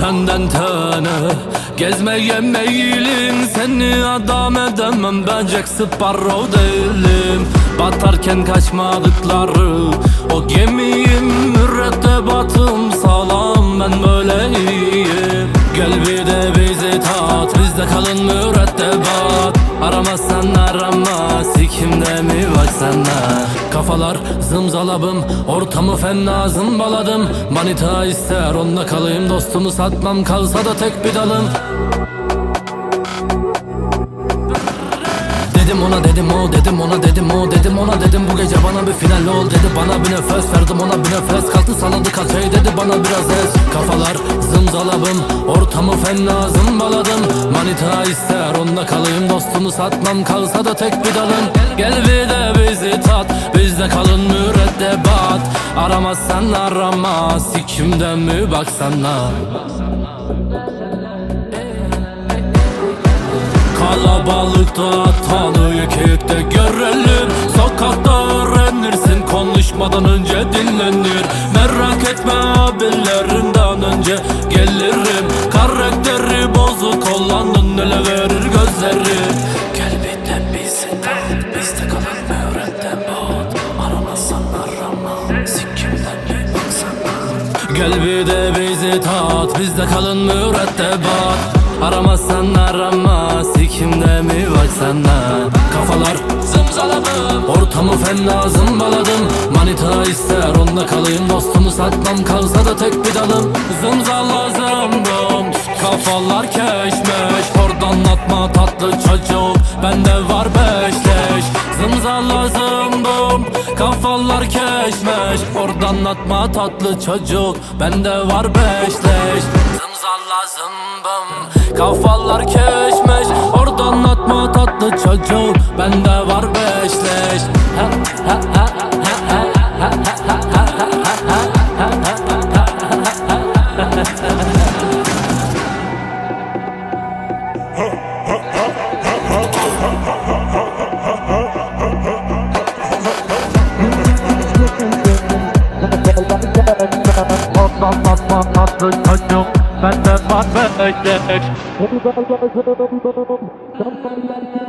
tenden tene Gezmeye meyilim Seni adam edemem. Ben Jack Sparrow değilim. Batarken kaçmadıkları O gemiyim Mürettebatım. Sağlam Ben böyle iyiyim Gel bir de bizi tat Bizde kalın mürettebat. Aramazsan arama Sikimde mi bak sana Kafalar zımzalabım Ortamı fena zımbaladım. Manita ister onunla kalayım Dostumu satmam kalsa da tek bir dalım ona dedim o dedim ona dedim o dedim ona dedim. Bu gece bana bir final ol dedi bana bir nefes verdim ona bir nefes. Kalktı salladı kalçayı dedi bana biraz ez kafalar zımzalabım ortamı fena zımbaladım. Manita ister onunla kalayım dostumu satmam. Kalsa da tek bir dalım gel bir de bizi tat bizde kalın mürettebat aramazsan arama sikimden mi baksana Kalabalıkta tanıyı kekte görelim Sokakta öğrenirsin konuşmadan önce dinlenir. Merak etme abilerinden önce gelirim. Karakteri bozuk olanın ele verir gözleri. Gel bir de bizi tat bizde kalan mürettebat Aramazsan arama sikimden bir baksana. Gel bir de bizi tat Bizde kalın mürettebat Aramazsan arama Sikimde mi baksana Kafalar zımzaladım Ortamı fena zımbaladım. Manita ister onunla kalayım. Dostumu satmam kalsa da tek bir dalım. Zımzala zımdım Kafalar keşmeş. Oradan atma tatlı çocuk Bende var beşleş. Zımzala zımdım Kafalar keşmeş. Oradan atma tatlı çocuk Bende var beşleş Zımzala zımbım Kafalar keşmeş. Oradan atma tatlı çocuk Bende var beşleş. Ha, ha, ha, ha, ha, ha, ha, ha, ha, ha benden vazgeç Kapıda Allah'ın adamı Sen söylersin